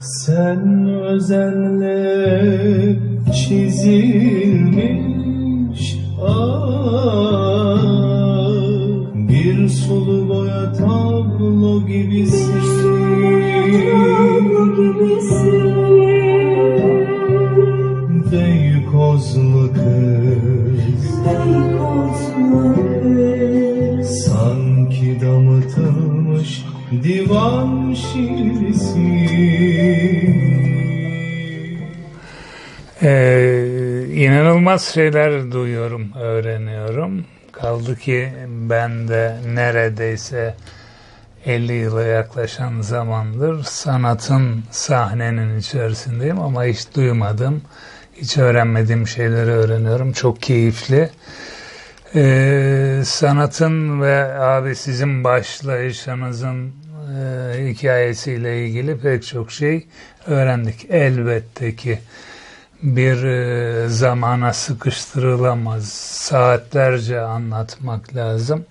Sen özenle çizilmiş divan şiirisi Ee, inanılmaz şeyler duyuyorum, öğreniyorum. Kaldı ki ben de neredeyse 50 yıla yaklaşan zamandır sanatın sahnenin içerisindeyim ama hiç duymadım, hiç öğrenmediğim şeyleri öğreniyorum. Çok keyifli. Ee, sanatın ve abi sizin başlayışınızın e, hikayesiyle ilgili pek çok şey öğrendik. Elbette ki bir e, zamana sıkıştırılamaz. Saatlerce anlatmak lazım.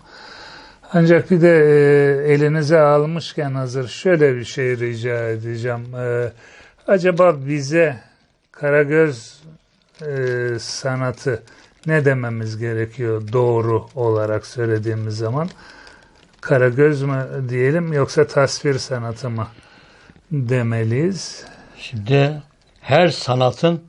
Ancak bir de e, elinize almışken hazır şöyle bir şey rica edeceğim. E, acaba bize Karagöz e, sanatı ne dememiz gerekiyor doğru olarak söylediğimiz zaman? Karagöz mü diyelim yoksa tasvir sanatı mı demeliyiz? Şimdi her sanatın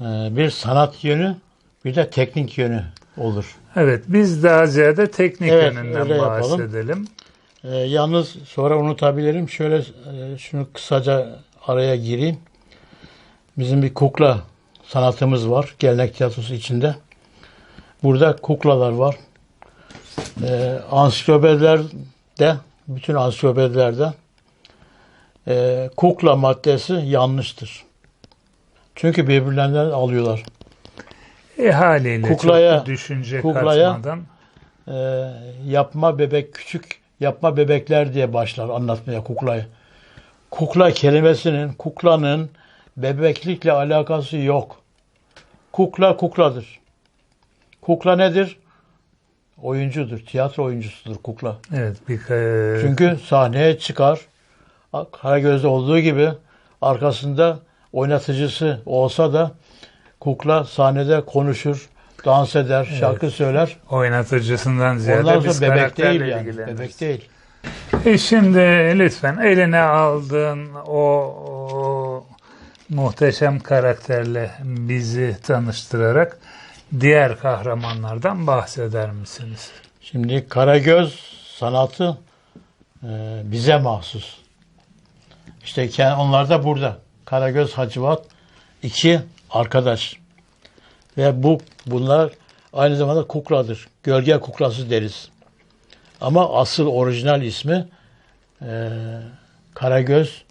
e, bir sanat yönü bir de teknik yönü olur. Evet, biz daha ziyade teknik Evet, yönünden yapalım. bahsedelim. E, yalnız sonra unutabilirim. Şöyle e, şunu kısaca araya gireyim. Bizim bir kukla sanatımız var. Gelenek tiyatrosu içinde. Burada kuklalar var. E, ansiklopedilerde, bütün ansiklopedilerde e, kukla maddesi yanlıştır. Çünkü birbirlerinden alıyorlar. E haliyle Kuklaya- çok düşünce kuklaya- katmadan e, yapma bebek küçük yapma bebekler diye başlar anlatmaya kuklayı. Kukla kelimesinin kuklanın bebeklikle alakası yok. Kukla kukladır. Kukla nedir? Oyuncudur. Tiyatro oyuncusudur kukla. evet bir e, Çünkü sahneye çıkar. Karagöz'de olduğu gibi arkasında oynatıcısı olsa da kukla sahnede konuşur, dans eder, şarkı söyler. oynatıcısından ziyade Ondan biz bebek değil yani. Bebek değil. E şimdi lütfen eline aldığın o, o muhteşem karakterle bizi tanıştırarak diğer kahramanlardan bahseder misiniz? Şimdi Karagöz sanatı e, bize mahsus. İşte onlar da burada. Karagöz Hacivat iki arkadaş. Ve bu bunlar aynı zamanda kukladır. Gölge kuklası deriz. Ama asıl orijinal ismi e, Karagöz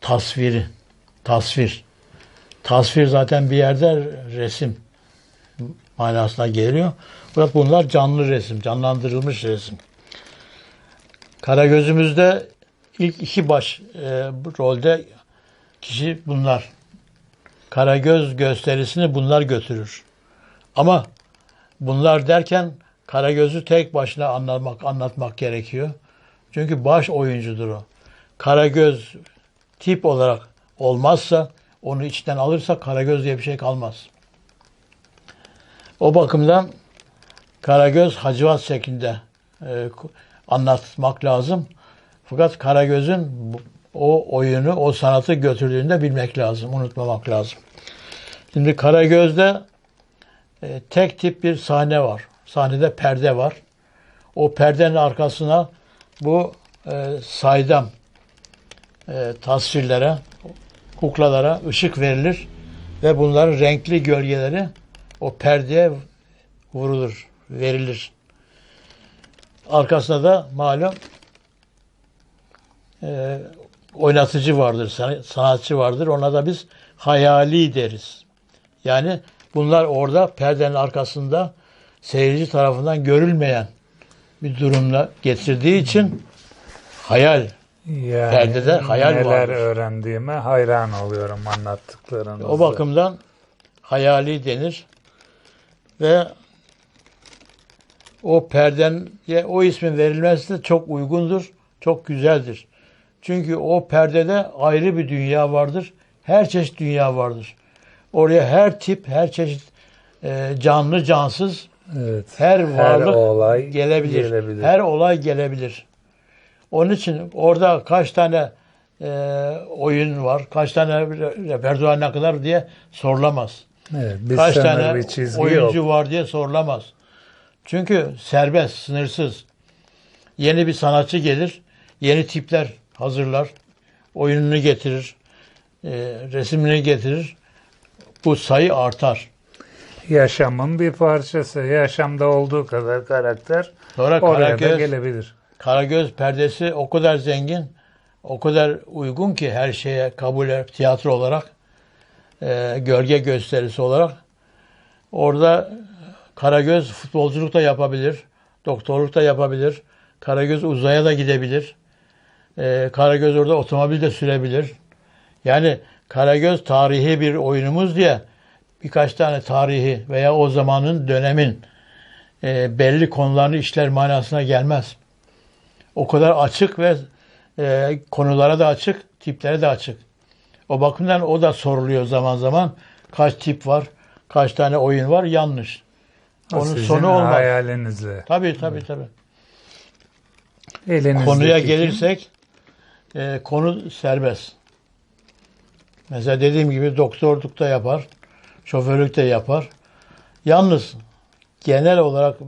tasviri. Tasvir. Tasvir zaten bir yerde resim manasına geliyor. Fakat bunlar canlı resim, canlandırılmış resim. Karagözümüzde ilk iki baş e, rolde kişi bunlar. Karagöz gösterisini bunlar götürür. Ama bunlar derken Karagöz'ü tek başına anlatmak anlatmak gerekiyor. Çünkü baş oyuncudur o. Karagöz tip olarak olmazsa onu içten alırsa Karagöz diye bir şey kalmaz. O bakımdan Karagöz Hacivat şeklinde e, anlatmak lazım. Fakat Karagöz'ün o oyunu, o sanatı götürdüğünü de bilmek lazım, unutmamak lazım. Şimdi Karagöz'de e, tek tip bir sahne var. Sahnede perde var. O perdenin arkasına bu e, saydam e, tasvirlere, kuklalara ışık verilir ve bunların renkli gölgeleri o perdeye vurulur, verilir. Arkasında da malum e, oynatıcı vardır, san- sanatçı vardır. Ona da biz hayali deriz. Yani bunlar orada perdenin arkasında seyirci tarafından görülmeyen bir durumla getirdiği için hayal. Yani Perdede hayal neler vardır. öğrendiğime hayran oluyorum anlattıklarınızda. O bakımdan hayali denir ve o perdeye o ismin verilmesi de çok uygundur, çok güzeldir. Çünkü o perdede ayrı bir dünya vardır. Her çeşit dünya vardır. Oraya her tip, her çeşit e, canlı, cansız, Evet. her varlık olay gelebilir. gelebilir. Her olay gelebilir. Onun için orada kaç tane e, oyun var, kaç tane re- repertuar ne kadar diye sorulamaz. Evet, kaç tane oyuncu yok. var diye sorulamaz. Çünkü serbest, sınırsız. Yeni bir sanatçı gelir, yeni tipler hazırlar, oyununu getirir, e, resimini getirir. Bu sayı artar. Yaşamın bir parçası. Yaşamda olduğu kadar karakter Sonra oraya da Karagöz, gelebilir. Karagöz perdesi o kadar zengin, o kadar uygun ki her şeye kabul tiyatro olarak, e, gölge gösterisi olarak. Orada Karagöz futbolculuk da yapabilir, doktorluk da yapabilir, Karagöz uzaya da gidebilir, e, Karagöz orada otomobil de sürebilir. Yani Karagöz tarihi bir oyunumuz diye birkaç tane tarihi veya o zamanın dönemin e, belli konularını işler manasına gelmez. O kadar açık ve e, konulara da açık, tiplere de açık. O bakımdan o da soruluyor zaman zaman. Kaç tip var, kaç tane oyun var yanlış. Onun sizin sonu olmaz. hayalinizle. Tabii tabii tabii. Elinizdeki Konuya gelirsek e, konu serbest. Mesela dediğim gibi doktorluk da yapar, şoförlük de yapar. Yalnız genel olarak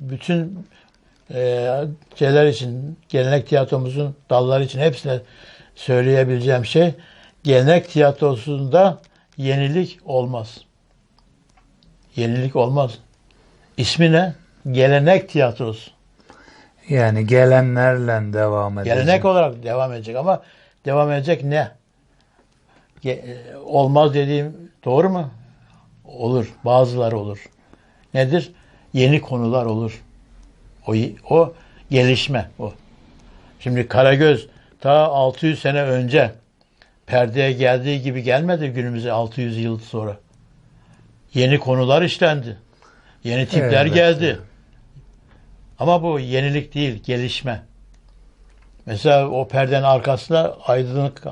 bütün e, şeyler için, gelenek tiyatromuzun dalları için hepsine söyleyebileceğim şey gelenek tiyatrosunda yenilik olmaz. Yenilik olmaz. İsmi ne? Gelenek tiyatrosu. Yani gelenlerle devam edecek. Gelenek olarak devam edecek ama devam edecek ne? Ge- e, Olmaz dediğim doğru mu? Olur. Bazıları olur. Nedir? Yeni konular olur. O, o gelişme o. Şimdi Karagöz ta 600 sene önce perdeye geldiği gibi gelmedi günümüze 600 yıl sonra. Yeni konular işlendi. Yeni tipler Evet. geldi. Ama bu yenilik değil, gelişme. Mesela o perdenin arkasında aydınlık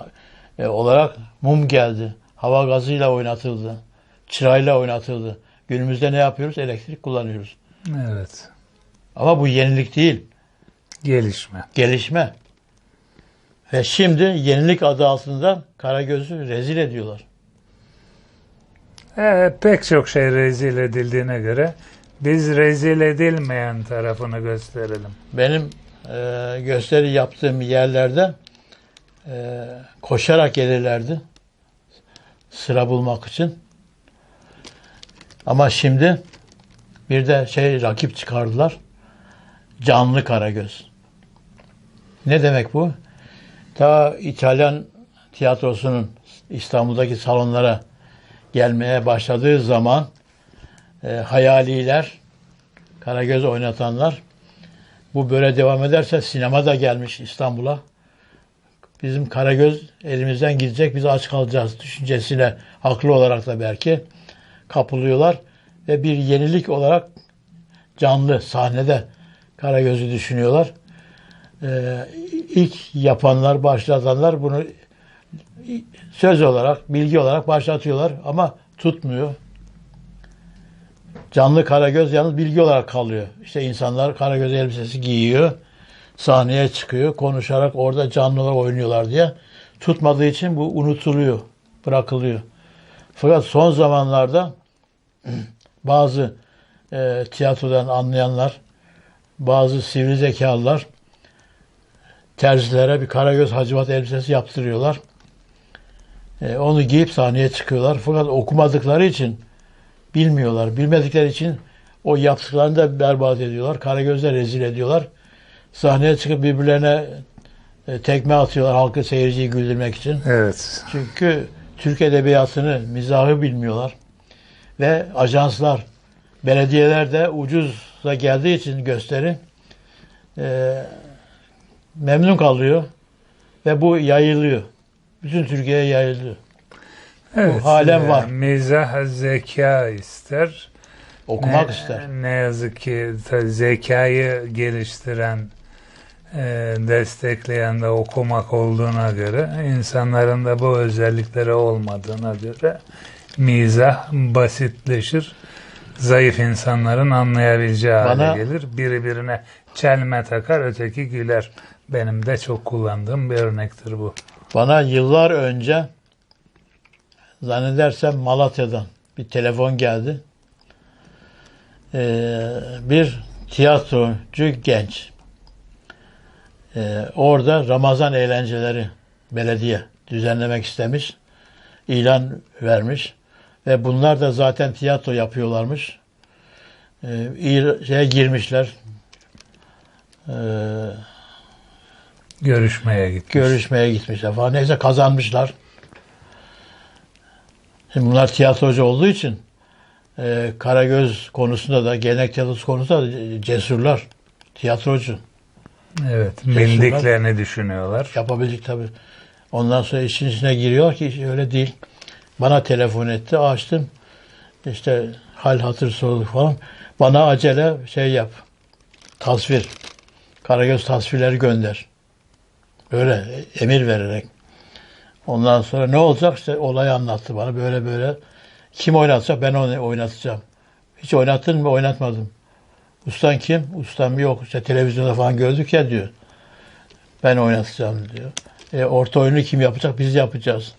e, olarak mum geldi. Hava gazıyla oynatıldı. Çırayla oynatıldı. Günümüzde ne yapıyoruz? Elektrik kullanıyoruz. Evet. Ama bu yenilik değil, Gelişme. gelişme. Ve şimdi yenilik adı altında Karagöz'ü rezil ediyorlar. Ee, pek çok şey rezil edildiğine göre biz rezil edilmeyen tarafını gösterelim. Benim e, gösteri yaptığım yerlerde e, koşarak gelirlerdi sıra bulmak için. Ama şimdi bir de şey rakip çıkardılar. Canlı Karagöz. Ne demek bu? Ta İtalyan tiyatrosunun İstanbul'daki salonlara gelmeye başladığı zaman e, hayaliler, Karagöz oynatanlar bu böyle devam ederse sinema da gelmiş İstanbul'a. Bizim Karagöz elimizden gidecek biz aç kalacağız düşüncesine haklı olarak da belki kapılıyorlar ve bir yenilik olarak canlı sahnede Karagöz'ü düşünüyorlar. Ee, ilk yapanlar, başlatanlar bunu söz olarak, bilgi olarak başlatıyorlar ama tutmuyor. Canlı Karagöz yalnız bilgi olarak kalıyor. İşte insanlar Karagöz elbisesi giyiyor, sahneye çıkıyor, konuşarak orada canlı olarak oynuyorlar diye. Tutmadığı için bu unutuluyor, bırakılıyor. Fakat son zamanlarda bazı e, tiyatrodan anlayanlar, bazı sivri zekalılar terzilere bir Karagöz Hacivat elbisesi yaptırıyorlar. E, onu giyip sahneye çıkıyorlar. Fakat okumadıkları için bilmiyorlar. Bilmedikleri için o yaptıklarını da berbat ediyorlar. Karagöz'de rezil ediyorlar. Sahneye çıkıp birbirlerine e, tekme atıyorlar halkı seyirciyi güldürmek için. Evet. Çünkü Türk edebiyatını, mizahı bilmiyorlar. Ve ajanslar, belediyeler de ucuza geldiği için gösteri e, memnun kalıyor. Ve bu yayılıyor. Bütün Türkiye'ye yayılıyor. Evet. halen e, var. Mizah zeka ister. Okumak ne, ister. Ne yazık ki zekayı geliştiren, e, destekleyen de okumak olduğuna göre insanların da bu özellikleri olmadığına göre mizah basitleşir. Zayıf insanların anlayabileceği Bana- hale gelir. Biri birine çelme takar, öteki güler. Benim de çok kullandığım bir örnektir bu. Bana yıllar önce zannedersem Malatya'dan bir telefon geldi. Ee, bir tiyatrocu genç. Ee, orada Ramazan eğlenceleri belediye düzenlemek istemiş. ilan vermiş. Ve bunlar da zaten tiyatro yapıyorlarmış. Ee, şeye girmişler. Ee, Görüşmeye gitmiş. görüşmeye gitmişler falan. Neyse kazanmışlar. Şimdi bunlar tiyatrocu olduğu için e, Karagöz konusunda da gelenek tiyatrosu konusunda da cesurlar. Tiyatrocu. Evet, Cesurlar. bildiklerini düşünüyorlar. Yapabilecek tabii. Ondan sonra işin içine giriyor ki öyle değil. Bana telefon etti. Açtım. İşte hal hatır sorduk falan. Bana acele şey yap. Tasvir. Karagöz tasvirleri gönder. Böyle emir vererek. Ondan sonra ne olacak işte olayı anlattı bana. Böyle böyle. Kim oynatacak ben onu oynatacağım. Hiç oynattın mı? Oynatmadım. Ustan kim? Ustam yok. İşte televizyonda falan gördük ya diyor. Ben oynatacağım diyor. E, orta oyunu kim yapacak? Biz yapacağız.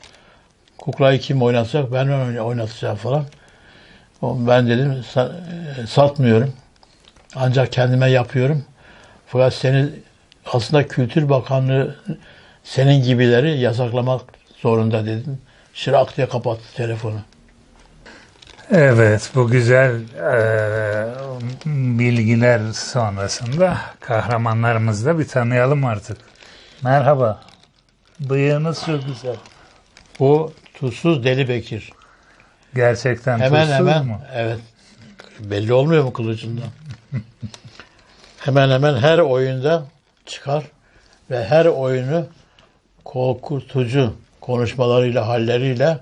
Kuklayı kim oynatacak? Ben oyn- oynatacağım falan. Ben dedim "Sa- e, satmıyorum. Ancak kendime yapıyorum. Fakat seni aslında Kültür Bakanlığı senin gibileri yasaklamak zorunda dedim. Şırak diye kapattı telefonu. Evet, bu güzel eee, bilgiler sonrasında kahramanlarımızı da bir tanıyalım artık. Merhaba. Bıyığınız çok güzel. Bu Tuzsuz Deli Bekir. Gerçekten Hemen tuzsuz hemen mu? evet. Belli olmuyor mu kılıcından? hemen hemen her oyunda çıkar ve her oyunu korkutucu konuşmalarıyla, halleriyle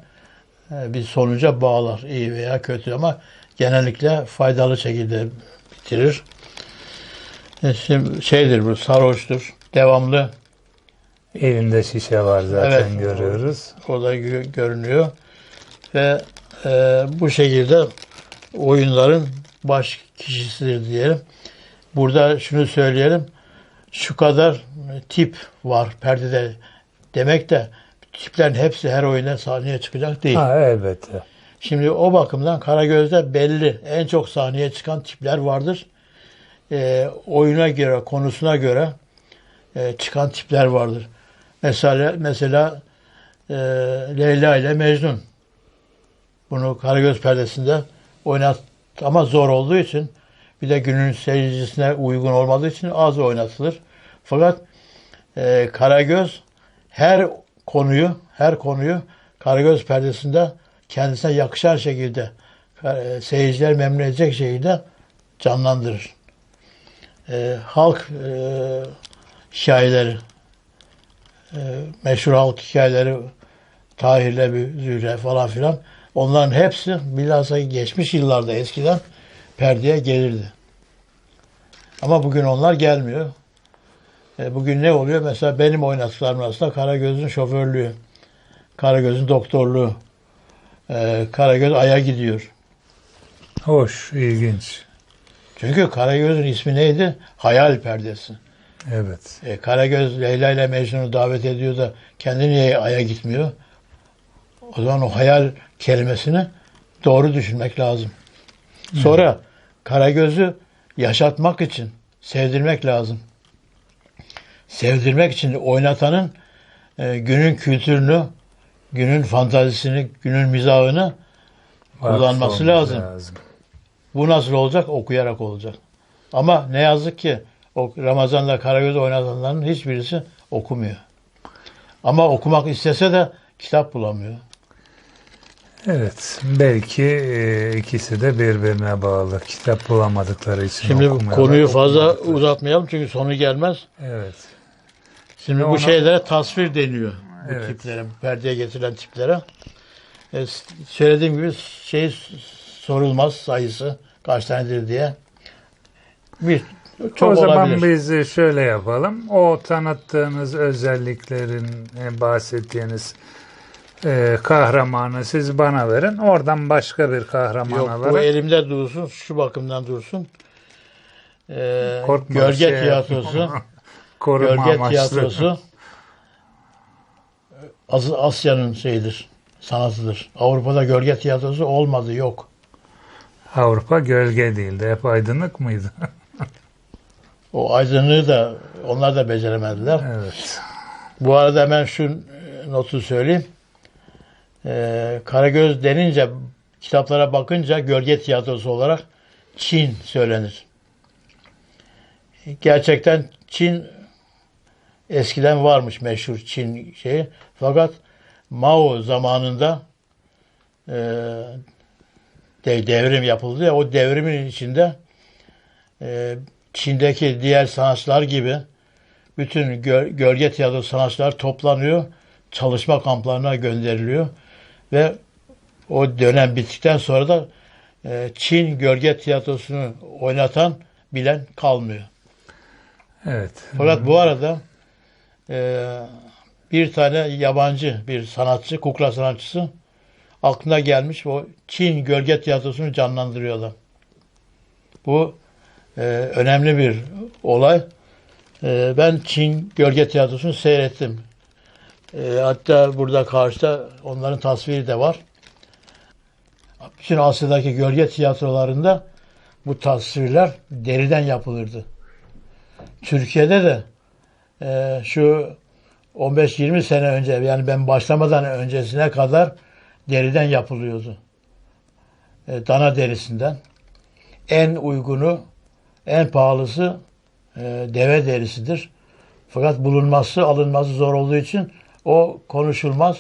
e, bir sonuca bağlar. iyi veya kötü ama genellikle faydalı şekilde bitirir. E, Şimdi şeydir bu sarhoştur. Devamlı Elinde şişe var zaten Evet. görüyoruz. orada gö- görünüyor. Ve e, bu şekilde oyunların baş kişisidir diyelim. Burada şunu söyleyelim. Şu kadar tip var perdede demek de tiplerin hepsi her oyuna sahneye çıkacak değil. Ha elbette. Şimdi o bakımdan Karagöz'de belli en çok sahneye çıkan tipler vardır. E, oyuna göre, konusuna göre e, çıkan tipler vardır. Mesela mesela e, Leyla ile Mecnun. Bunu Karagöz perdesinde oynat ama zor olduğu için bir de günün seyircisine uygun olmadığı için az oynatılır. Fakat e, Karagöz her konuyu her konuyu Karagöz perdesinde kendisine yakışan şekilde e, seyirciler memnun edecek şekilde canlandırır. E, halk e, hikayeleri e, meşhur halk hikayeleri Tahir'le bir Zühre falan filan onların hepsi bilhassa geçmiş yıllarda eskiden perdeye gelirdi. Ama bugün onlar gelmiyor. E, bugün ne oluyor? Mesela benim oynatıklarım arasında Karagöz'ün şoförlüğü, Karagöz'ün doktorluğu, e, Karagöz Ay'a gidiyor. Hoş, ilginç. Çünkü Karagöz'ün ismi neydi? Hayal perdesi. Evet. E, Karagöz Leyla ile Mecnun'u davet ediyor da kendi niye Ay'a gitmiyor? O zaman o hayal kelimesini doğru düşünmek lazım. Sonra Karagöz'ü yaşatmak için sevdirmek lazım. Sevdirmek için oynatanın e, günün kültürünü, günün fantazisini, günün mizahını Kullanması olması lazım. Bu nasıl olacak? Okuyarak olacak. Ama ne yazık ki o Ramazan'da Karagöz oynatanların hiçbirisi okumuyor. Ama okumak istese de kitap bulamıyor. Evet. Belki e, ikisi de birbirine bağlı. Kitap bulamadıkları için Şimdi konuyu fazla uzatmayalım çünkü sonu gelmez. Evet. Şimdi bu Ona- şeylere tasvir deniyor. Bu Evet. tiplere, perdeye getirilen tiplere. E, söylediğim gibi şey sorulmaz sayısı kaç tanedir diye. Bir çok o zaman olabilir. biz şöyle yapalım. O tanıttığınız özelliklerin e, bahsettiğiniz e, kahramanı siz bana verin. Oradan başka bir kahramana Yok verin. bu elimde dursun, şu bakımdan dursun. Ee, Korkma, gölge şey tiyatrosu, Koruma gölge amaçlı. tiyatrosu As- Asya'nın şeyidir, sanatıdır. Avrupa'da gölge tiyatrosu olmadı, yok. Avrupa gölge değildi. Hep aydınlık mıydı? O aydınlığı da onlar da beceremediler. evet. Bu arada hemen şu e, notu söyleyeyim. Ee, Karagöz denince kitaplara bakınca gölge tiyatrosu olarak Çin söylenir. Gerçekten Çin eskiden varmış meşhur Çin şeyi. Fakat Mao zamanında e, de- devrim yapıldı ya o devrimin içinde e, Çin'deki diğer sanatçılar gibi bütün gö- gölge tiyatro sanatçılar toplanıyor, çalışma kamplarına gönderiliyor ve o dönem bittikten sonra da e, Çin gölge tiyatrosunu oynatan bilen kalmıyor. Evet. Fakat bu arada e, bir tane yabancı bir sanatçı, kukla sanatçısı aklına gelmiş o Çin gölge tiyatrosunu canlandırıyorlar. Bu e, önemli bir olay. E, ben Çin gölge tiyatrosunu seyrettim. E, hatta burada karşıda onların tasviri de var. Bütün Asya'daki gölge tiyatrolarında bu tasvirler deriden yapılırdı. Türkiye'de de e, şu 15-20 sene önce yani ben başlamadan öncesine kadar deriden yapılıyordu. E, dana derisinden. En uygunu, en pahalısı e, deve derisidir. Fakat bulunması, alınması zor olduğu için o konuşulmaz.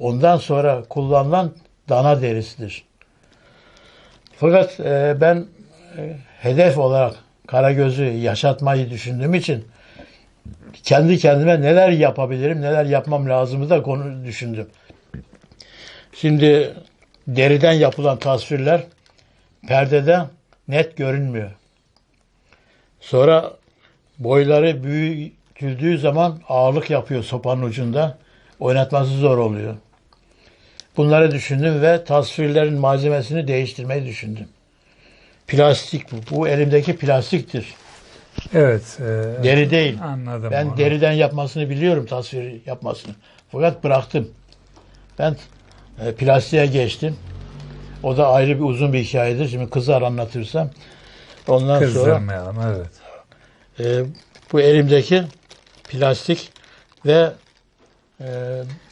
Ondan sonra kullanılan dana derisidir. Fakat e, ben e, hedef olarak Karagöz'ü yaşatmayı düşündüğüm için kendi kendime neler yapabilirim, neler yapmam lazımı da konu düşündüm. Şimdi deriden yapılan tasvirler perdede net görünmüyor. Sonra boyları büyütüldüğü zaman ağırlık yapıyor sopanın ucunda. Oynatması zor oluyor. Bunları düşündüm ve tasvirlerin malzemesini değiştirmeyi düşündüm. Plastik bu. Bu elimdeki plastiktir. Evet. e, Deri değil. Anladım. Ben onu. deriden yapmasını biliyorum tasvir yapmasını. Fakat bıraktım. Ben e, plastiğe geçtim. O da ayrı bir uzun bir hikayedir. Şimdi kızar anlatırsam. Ondan sonra Kızdırmayalım. Evet. e, bu elimdeki plastik ve e,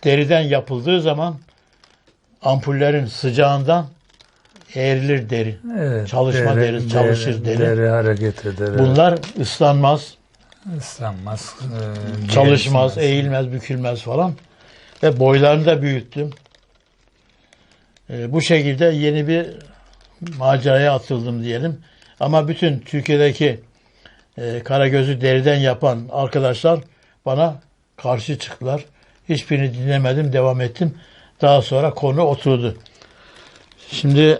deriden yapıldığı zaman ampullerin sıcağından eğrilir deri. Evet, Çalışma deri, çalışır deri. Deri hareket eder. Bunlar ıslanmaz, ıslanmaz. e, çalışmaz, gevşemez. eğilmez, bükülmez falan. Ve boylarını da büyüttüm. Ee, bu şekilde yeni bir maceraya atıldım diyelim. Ama bütün Türkiye'deki e, Karagöz'ü deriden yapan arkadaşlar bana karşı çıktılar. Hiçbirini dinlemedim, devam ettim. Daha sonra konu oturdu. Şimdi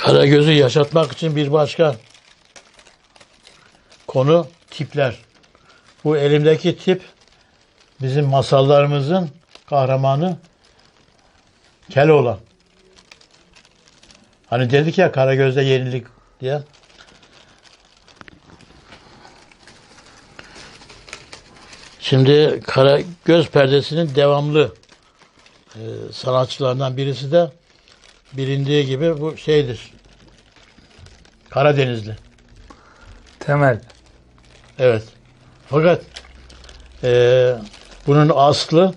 Karagöz'ü yaşatmak için bir başka konu tipler. Bu elimdeki tip bizim masallarımızın kahramanı Keloğlan. Hani dedik ya Karagöz'de yenilik diye. Şimdi Karagöz perdesinin devamlı e, sanatçılarından birisi de bilindiği gibi bu şeydir. Karadenizli. Temel. Evet. Fakat eee, bunun aslı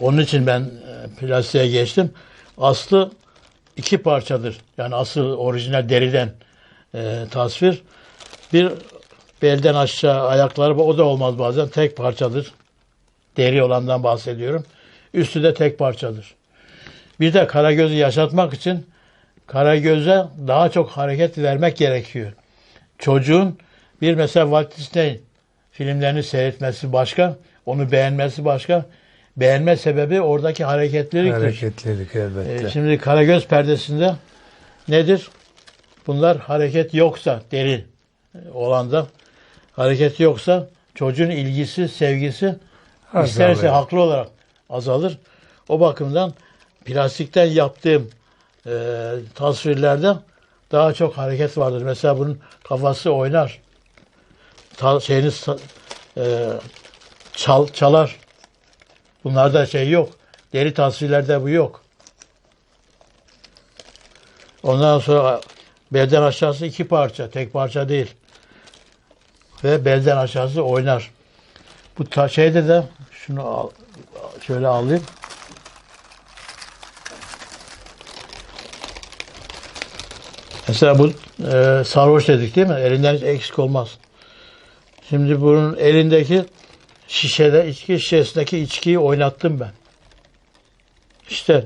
onun için ben e, plastiğe geçtim. Aslı iki parçadır. Yani asıl orijinal deriden e, tasvir. Bir belden aşağı ayakları o da olmaz bazen tek parçadır. Deri olandan bahsediyorum. Üstü de tek parçadır. Bir de Karagöz'ü yaşatmak için Karagöz'e daha çok hareket vermek gerekiyor. Çocuğun bir mesela Walt Disney filmlerini seyretmesi başka, onu beğenmesi başka. beğenme sebebi oradaki hareketliliktir. Hareketlilik elbette. Ee, şimdi Karagöz perdesinde nedir? Bunlar hareket yoksa deri e, olanda hareket yoksa çocuğun ilgisi, sevgisi isterse Azalıyor. haklı olarak azalır. O bakımdan plastikten yaptığım e, tasvirlerde daha çok hareket vardır. Mesela bunun kafası oynar. Ta, şeyini sa- e, çal, çalar. Bunlarda şey yok. Deri tasvirlerde bu yok. Ondan sonra belden aşağısı iki parça, tek parça değil. Ve belden aşağısı oynar. Bu ta şeyde de şunu al, şöyle alayım. Mesela bu e, sarhoş dedik değil mi? Elinden hiç eksik olmaz. Şimdi bunun elindeki şişede, içki şişesindeki içkiyi oynattım ben. İşte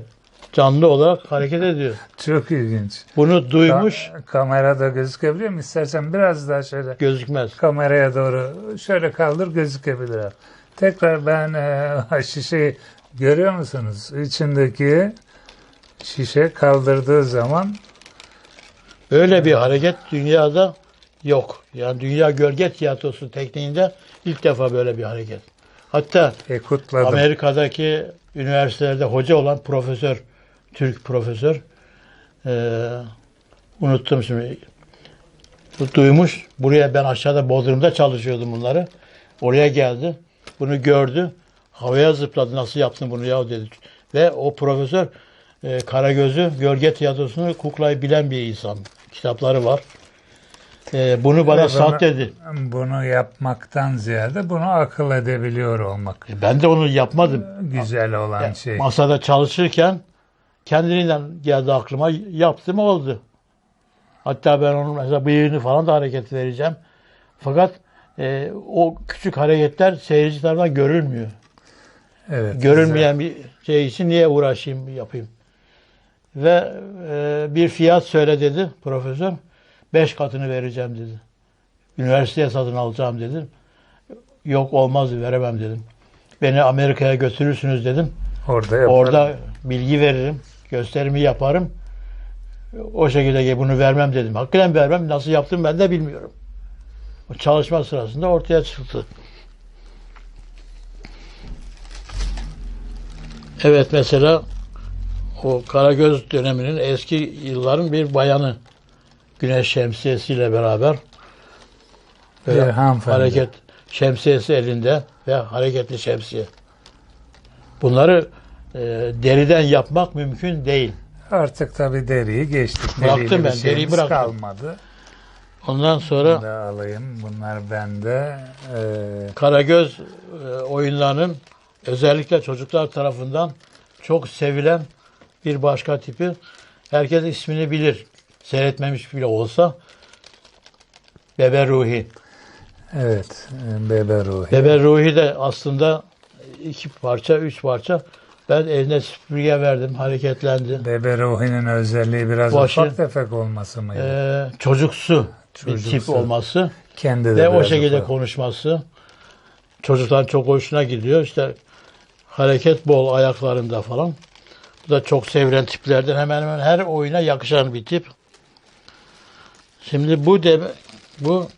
canlı olarak hareket ediyor. Çok ilginç. Bunu duymuş Ka- kamerada gözükebiliyor mu? İstersen biraz daha şöyle gözükmez. kameraya doğru şöyle kaldır gözükebilir. Tekrar ben e, şişeyi görüyor musunuz? İçindeki şişe kaldırdığı zaman Böyle bir hareket dünyada yok. Yani dünya gölge tiyatrosu tekniğinde ilk defa böyle bir hareket. Hatta e, kutladım. Amerika'daki üniversitelerde hoca olan profesör, Türk profesör, eee, unuttum şimdi, duymuş. Buraya ben aşağıda Bodrum'da çalışıyordum bunları. Oraya geldi. Bunu gördü. Havaya zıpladı. Nasıl yaptın bunu ya dedi. Ve o profesör e, Karagöz'ü, Gölge Tiyatrosu'nu kuklayı bilen bir insan. Kitapları var. E, bunu bana bunu- dedi. Bunu yapmaktan ziyade bunu akıl edebiliyor olmak E, Ben de onu yapmadım. güzel olan Yani şey. Masada çalışırken kendiliğinden geldi aklıma yaptım oldu. Hatta ben onun mesela bıyığını falan da hareket vereceğim. Fakat e, o küçük hareketler seyirci tarafından görülmüyor. Evet. Görülmeyen bir şey için niye uğraşayım yapayım. Ve e, bir fiyat söyle dedi profesör. Beş katını vereceğim dedi. Üniversiteye satın alacağım dedim. Yok olmaz veremem dedim. Beni Amerika'ya götürürsünüz dedim. Orada yaparım. Orada bilgi veririm, gösterimi yaparım. O şekilde bunu vermem dedim. Hakikaten vermem. Nasıl yaptım ben de bilmiyorum. O çalışma sırasında ortaya çıktı. Evet mesela o Karagöz döneminin eski yılların bir bayanı güneş şemsiyesiyle beraber böyle hareket şemsiyesi elinde ve hareketli şemsiye. Bunları e, deriden yapmak mümkün değil. Artık tabii deriyi geçtik. Bıraktım ben, deriyi bıraktım. kalmadı. Ondan Bunu sonra da alayım. Bunlar bende. Ee, Karagöz e, oyunlarının özellikle çocuklar tarafından çok sevilen bir başka tipi. Herkes ismini bilir. Seyretmemiş bile olsa. Bebe Ruhi. evet. e, Bebe Ruhi. Bebe Ruhi de aslında iki parça, üç parça. Ben eline süpürge verdim, hareketlendi. Bebe Ruhi'nin özelliği biraz Başı- ufak tefek olması mıydı? Ee, çocuksu, bir Çocuksu. tip olması. Kendi de Ve o şekilde ufak. konuşması çocukların çok hoşuna gidiyor. İşte hareket bol ayaklarında falan. Bu da çok sevilen tiplerden hemen hemen her oyuna yakışan bir tip. Şimdi bu de bu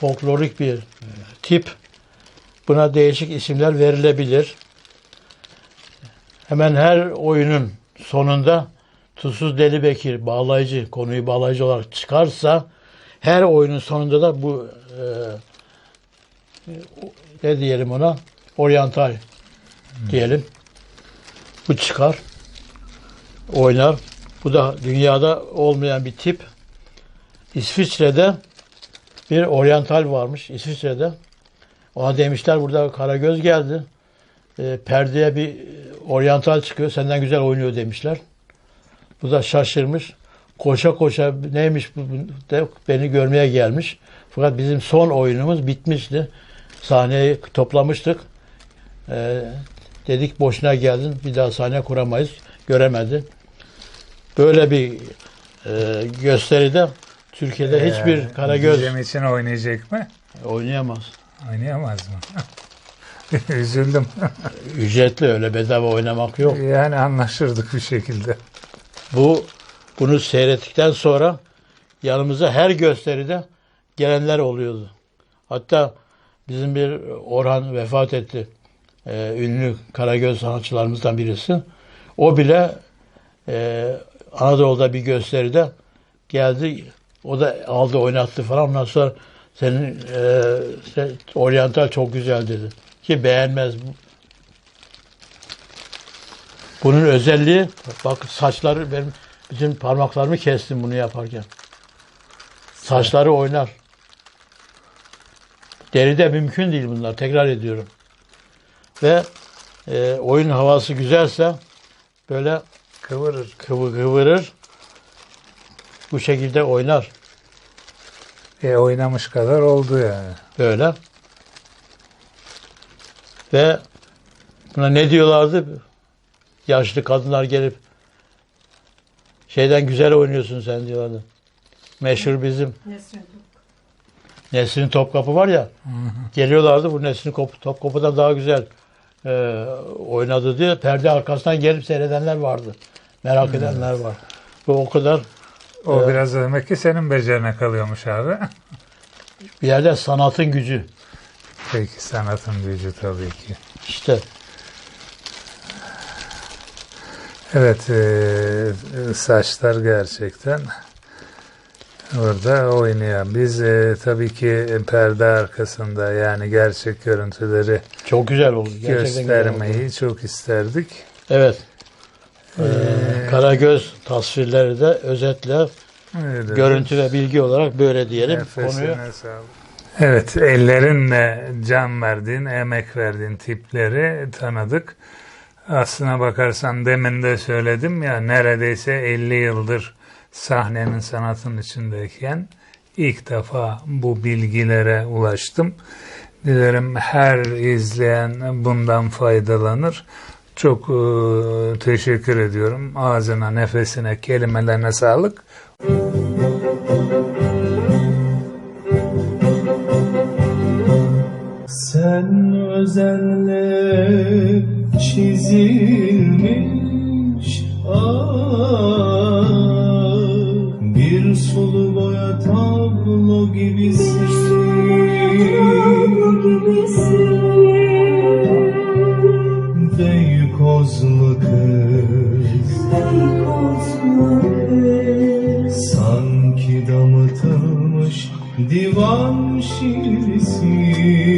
folklorik bir e, tip. Buna değişik isimler verilebilir. Hemen her oyunun sonunda Tuzsuz Deli Bekir bağlayıcı, konuyu bağlayıcı olarak çıkarsa her oyunun sonunda da bu e, ne diyelim ona oryantal diyelim. Bu çıkar. Oynar. Bu da dünyada olmayan bir tip. İsviçre'de bir oryantal varmış İsviçre'de. Ona demişler burada Karagöz geldi. E, perdeye bir oryantal çıkıyor. Senden güzel oynuyor demişler. Bu da şaşırmış. Koşa koşa neymiş bu de beni görmeye gelmiş. Fakat bizim son oyunumuz bitmişti. Sahneyi toplamıştık. Ee, dedik boşuna geldin. Bir daha sahne kuramayız. Göremedi. Böyle bir e, gösteride Türkiye'de Ee, hiçbir Karagöz Bizim için oynayacak mı? oynayamaz. Oynayamaz mı? Üzüldüm. Ücretli öyle bedava oynamak yok. yani anlaşırdık bir şekilde. Bu bunu seyrettikten sonra yanımıza her gösteride gelenler oluyordu. Hatta bizim bir Orhan vefat etti. Ee, ünlü Karagöz sanatçılarımızdan birisi. O bile e, Anadolu'da bir gösteride geldi. O da aldı oynattı falan. Ondan sonra senin e, sen- oryantal çok güzel dedi. Ki beğenmez. Bunun özelliği bak saçları benim bütün parmaklarımı kestim bunu yaparken. Saçları oynar. Deride mümkün değil bunlar. Tekrar ediyorum. Ve e, oyun havası güzelse böyle Kıvırır. kıvı kıvırır. Bu şekilde oynar. E, oynamış kadar oldu yani. Böyle. Ve buna ne diyorlardı? Yaşlı kadınlar gelip şeyden güzel oynuyorsun sen diyorlardı. Meşhur bizim Nesrin Nesrin Topkapı var ya. Geliyorlardı bu Nesrin Top- Topkapı'dan daha güzel e, oynadı diye perde arkasından gelip seyredenler vardı. Merak edenler var. Ve o kadar O Evet. biraz demek ki senin becerine kalıyormuş abi. bir yerde sanatın gücü. Peki sanatın gücü tabii ki. İşte Evet, e, saçlar gerçekten orada oynayan. Biz e, tabii ki perde arkasında yani gerçek görüntüleri çok güzel oldu. Gerçekten güzel oldu. göstermeyi çok isterdik. Evet. Ee, Karagöz tasvirleri de özetle öyle. görüntü ve bilgi olarak böyle diyelim Nefesine konuyu. sağlık. Evet, ellerinle can verdiğin, emek verdiğin tipleri tanıdık. Aslına bakarsan demin de söyledim ya neredeyse 50 yıldır sahnenin sanatın içindeyken ilk defa bu bilgilere ulaştım. Dilerim her izleyen bundan faydalanır. Çok e, teşekkür ediyorum. Ağzına, nefesine, kelimelerine sağlık. Sen özenle çizilmiş divan şiirisi